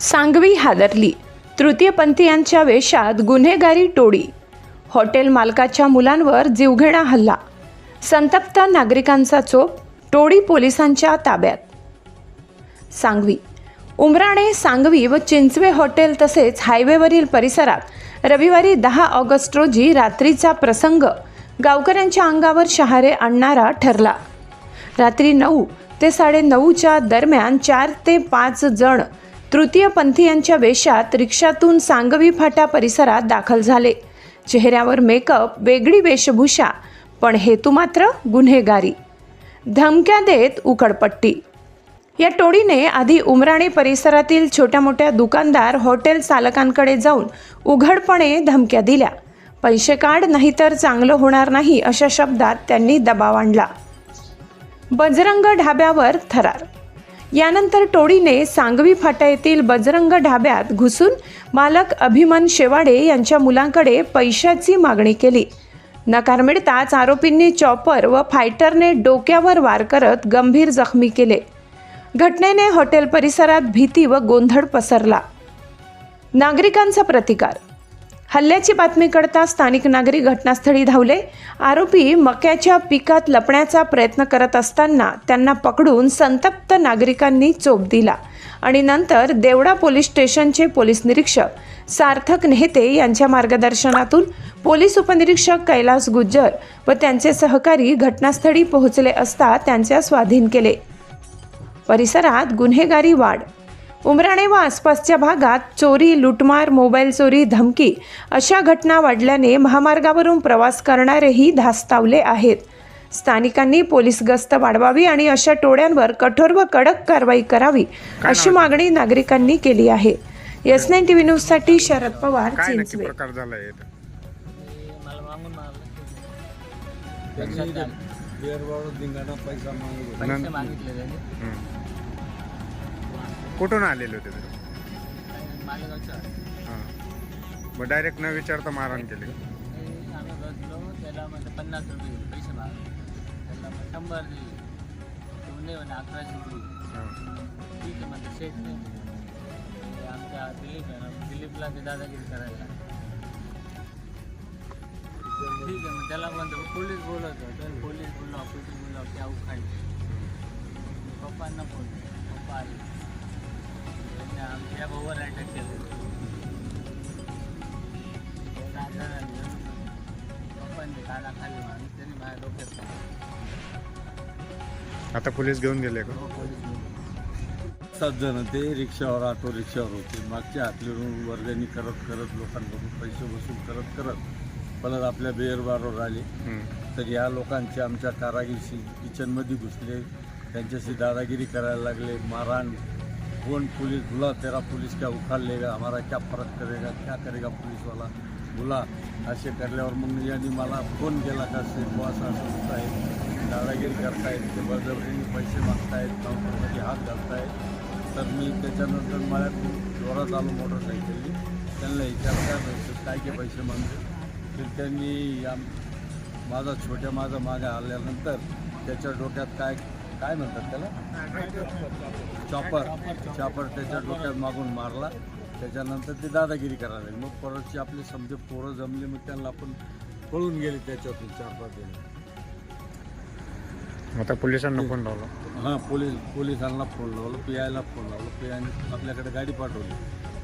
सांगवी हादरली. तृतीयपंथीयांच्या वेशात गुन्हेगारी टोळी. हॉटेल मालकाच्या मुलांवर जीवघेणा हल्ला. संतप्त नागरिकांचा चोप टोळी पोलिसांच्या ताब्यात. सांगवी. उमराणे सांगवी व चिंचवे हॉटेल तसेच हायवेवरील परिसरात रविवारी दहा ऑगस्ट रोजी रात्रीचा प्रसंग गावकऱ्यांच्या अंगावर शहारे आणणारा ठरला. रात्री नऊ ते साडेनऊच्या दरम्यान चार ते पाच जण तृतीयपंथीयांच्या वेशात रिक्षातून सांगवी फाटा परिसरात दाखल झाले. चेहऱ्यावर मेकअप वेगळी वेशभूषा पण हेतू मात्र गुन्हेगारी. धमक्या देत उकडपट्टी. या टोळीने आधी उमराणे परिसरातील छोट्या मोठ्या दुकानदार हॉटेल चालकांकडे जाऊन उघडपणे धमक्या दिल्या. पैसे काढ नाहीतर चांगलं होणार नाही अशा शब्दात त्यांनी दबाव आणला. बजरंग ढाब्यावर थरार यानंतर टोळीने सांगवी फाटा येथील बजरंग ढाब्यात घुसून मालक अभिमन शेवाडे यांच्या मुलांकडे पैशाची मागणी केली. नकार मिळताच आरोपींनी चॉपर व फायटरने डोक्यावर वार करत गंभीर जखमी केले. घटनेने हॉटेल परिसरात भीती व गोंधळ पसरला. नागरिकांचा प्रतिकार हल्ल्याची बातमी कळता स्थानिक नागरिक घटनास्थळी धावले. आरोपी मक्याच्या पिकात लपण्याचा प्रयत्न करत असताना त्यांना पकडून संतप्त नागरिकांनी चोप दिला. आणि नंतर देवडा पोलीस स्टेशनचे पोलीस निरीक्षक सार्थक नेहते यांच्या मार्गदर्शनातून पोलीस उपनिरीक्षक कैलास गुज्जर व त्यांचे सहकारी घटनास्थळी पोहोचले असता त्यांच्या स्वाधीन केले. परिसरात गुन्हेगारी वाढ उमराणे व आसपासच्या भागात चोरी लुटमार मोबाईल चोरी धमकी अशा घटना वाढल्याने महामार्गावरून प्रवास करणारेही धास्तावले आहेत. स्थानिकांनी पोलीस गस्त वाढवावी आणि अशा टोळ्यांवर कठोर व कडक कारवाई करावी अशी मागणी नागरिकांनी केली आहे. एस नाईन टी व्ही न्यूजसाठी शरद पवार चिंचवे. प्रकार झालाय? पैसा मागितले. कुठून आलेले होते तुम्ही हां. मग डायरेक्ट न विचारता मारहाण केली. ते आम्ही बसलो त्याला म्हणजे पन्नास रुपये दिले पैसे त्याला मग शंभर दिले तो नाही म्हणे अकराशे रुपये हां. ठीक आहे शेठ नाही. ते आमच्या दिलीप आहे ना दिलीपला ते दादागिरी करायला. ठीक आहे मग त्याला म्हणतो पोलीस बोलत तर पोलीस बोललो पोलीस बोललो त्या उखाडले पप्पांना फोन पप्पा आले. त्यांनी आमच्या भाऊवर अटॅक केलं. त्यांना आता पप्पांनी काना खाल्ली आणि त्यांनी माझ्या डोक्यात आता पोलीस घेऊन गेले का? पोलीस सात जण ते रिक्षावर ऑटो रिक्षावर होते. मागच्या हातलीवरून वर्गणी करत करत लोकांकडून पैसे वसूल करत करत परत आपल्या बेअर बारवर आले. तर या लोकांचे आमच्या कारागिरीशी किचनमध्ये घुसले. त्यांच्याशी दादागिरी करायला लागले. मारहाण कौन पुलिस बुला? तेरा पुलिस क्या उखाड़ लेगा? हमारा क्या फरक करेगा? क्या करेगा पुलिसवाला बुला असे करल्यावर मग यांनी मला फोन केला का सेवा असं असं होत आहे दादागिरी करतायत ते बळजबरीने पैसे मागतायत काउंटरमध्ये हात घालतायत तर मी त्याच्यानंतर मला जोरात आलो मोटरसायकलनी त्यांना विचार काय पैसे काय पैसे मागते तर त्यांनी या माझा छोट्या माझा मागे आल्यानंतर त्याच्या डोक्यात काय काय म्हणतात त्याला? चॉपर चॉपर त्याच्या डोक्यात मागून मारला. त्याच्यानंतर ते दादागिरी करायला लागले. मग परतची आपले समजे पोरं जमले मग त्यांना आपण पळून गेले त्याच्यातून चार पाच जण. आता पोलिसांना फोन लावला. हां पोलीस पोलिसांना फोन लावलं पी आयला फोन लावलं. पी आयने आपल्याकडे गाडी पाठवली.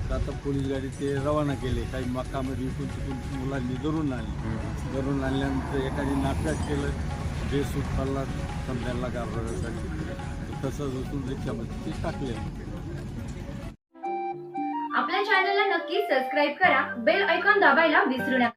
तर आता पोलीस गाडी ते रवाना केले. काही मकामध्ये इकडून तिकडून मुलांनी धरून आणली. धरून आणल्यानंतर एकाने नाटक केलं. ड्रेस सूट समजायला घाबरण्यासाठी तसंच उचलून रिक्षामध्ये ते टाकले. आपल्या चॅनलला नक्की सबस्क्राईब करा बेल ऐकॉन दाबायला विसरू नका.